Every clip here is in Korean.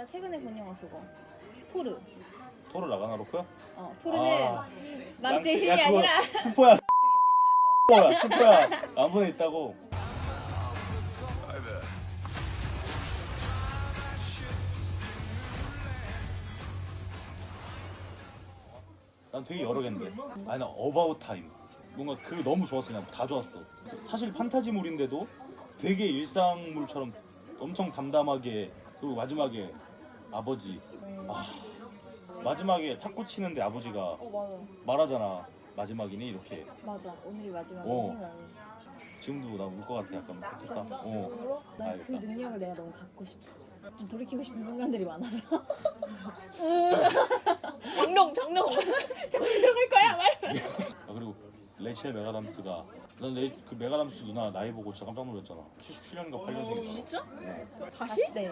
나 최근에 본 영화 그거. 토르. 토르 라가나로크야? 어, 토르는 아. 망치의 신이 야, 그거 아니라 스포야 스포야 스포야 안본에 있다고 난 되게 여러 개인데 아니 나 어바웃 타임 뭔가 그 너무 좋았어 그냥 다 좋았어 사실 판타지물인데도 되게 일상물처럼 엄청 담담하게 그리고 마지막에 아버지 아 마지막에 탁구 치는데 아버지가 어 맞아 말하잖아 마지막이니 이렇게 맞아 오늘이 마지막이야. 어. 지금도 나 울 것 같아 약간 진짜? 어 울어? 난그 알겠다. 능력을 내가 너무 갖고 싶어. 좀 돌이키고 싶은 순간들이 많아서. 장롱 장롱 장롱 들어갈 거야 말. 아, 그리고 레이첼 메가담스가 난 레이, 그 메가담스 누나 나이 보고 진짜 깜짝 놀랐잖아 77년인가 8년생이니까 진짜? 다시? 네.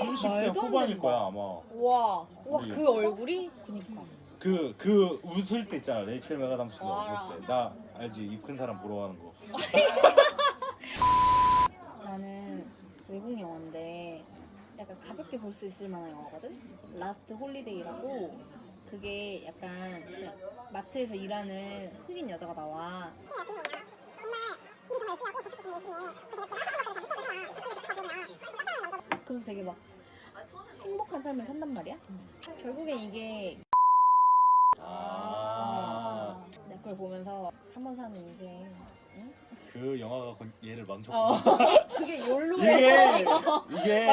30대 말도 안 후반일. 거야 아마 와, 와그 얼굴이 그니까. 그, 그 웃을 때 있잖아 레이첼 메가담스가 알아. 웃을 때 나 알지 입 큰 사람 보러 가는 거 나는 외국 영화인데 약간 가볍게 볼 수 있을 만한 영화거든? 라스트 홀리데이라고 그게 약간 그 마트에서 일하는 흑인 여자가 나와 그래서 되게 막 행복한 삶을 산단 말이야? 결국엔 이게 아, 내가 그걸 보면서 한 번 사는 인생 응? 그 영화가 건- 얘를 어. 망쳤구나 그게 욜로야. 이게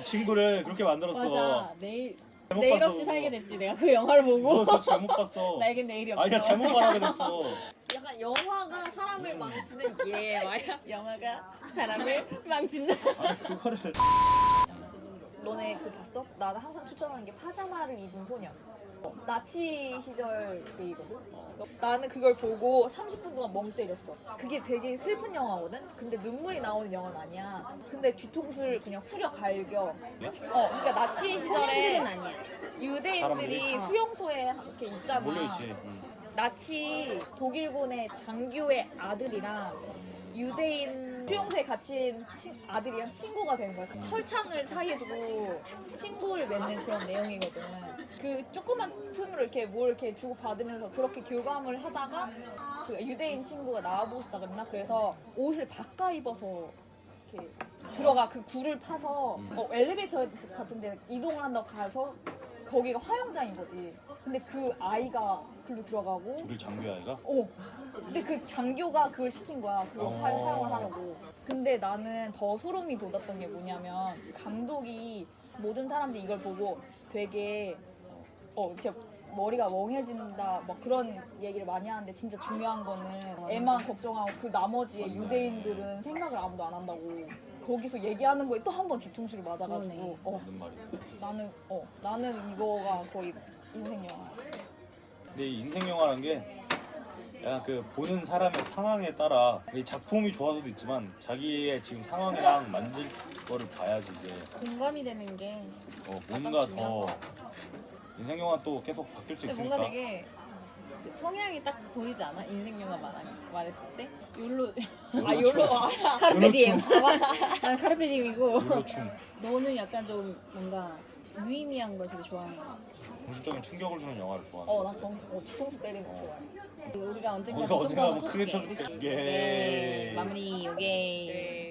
이 친구를 그렇게 만들었어 맞아 내일 잘못 내일. 없이 살게 됐지 내가 그 영화를 보고 너 그거 잘못 봤어 나에겐 내일이 없어 아니야 잘못 말하게 됐어 약간 영화가 사람을 망치는 얘 마야. 영화가 사람을 망친다 아니 그거를 너네 그 봤어? 나는 항상 추천하는 게 파자마를 입은 소년. 어, 나치 시절 얘기거든. 나는 그걸 보고 30분 동안 멍 때렸어. 그게 되게 슬픈 영화거든. 근데 눈물이 나오는 영화는 아니야. 근데 뒤통수를 그냥 후려 갈겨. 어, 그러니까 나치 시절에 소년들은 아니야 유대인들이 사람들이? 어. 수용소에 이렇게 있잖아. 몰려있지 응. 나치 독일군의 장교의 아들이랑 유대인 수용소에 갇힌 친- 아들이랑 친구가 되는 거야. 그 철창을 사이에 두고 친구를 맺는 그런 내용이거든. 그 조그만 틈으로 이렇게 뭘 이렇게 주고 받으면서 그렇게 교감을 하다가 그 유대인 친구가 나와보고 싶다 그랬나? 그래서 옷을 바꿔 입어서 이렇게 들어가 그 굴을 파서 어, 엘리베이터 같은 데 이동을 한다고 가서 거기가 화영장인 거지. 근데 그 아이가 글로 들어가고 우리 장교 아이가 어. 근데 그 장교가 그걸 시킨 거야. 그걸 어. 화- 사용을 하라고. 근데 나는 더 소름이 돋았던 게 뭐냐면 감독이 모든 사람들이 이걸 보고 되게 어 이렇게 머리가 멍해진다 막 그런 얘기를 많이 하는데 진짜 중요한 거는 애만 걱정하고 그 나머지의 유대인들은 생각을 아무도 안 한다고 거기서 얘기하는 거에 또 한 번 뒤통수를 맞아가지고. 어. 맞는 말이야 나는 어 나는 이거가 거의 인생 영화. 근데 이 인생 영화라는 게 약간 그 보는 사람의 상황에 따라 이 작품이 좋아서도 있지만 자기의 지금 상황이랑 만질 거를 봐야지 이제 공감이 되는 게 어, 뭔가 더 인생 영화 또 계속 바뀔 수 근데 있으니까. 뭔가 되게 그 성향이 딱 보이지 않아? 인생 영화 말하니 말했을 때? 욜로 아 욜로 아, 카르페디엠. 난 카르페디엠이고 너는 약간 좀 뭔가 무의미한 걸 되게 좋아하는 거야 공식적인 충격을 주는 영화를 좋아하는 어나 정 어, 뒤통수 때리는 거 좋아해. 우리가 언젠가 우리가 그 어디가 뭐 크게 쳐줄게. 네, 마무리 오케이. 네.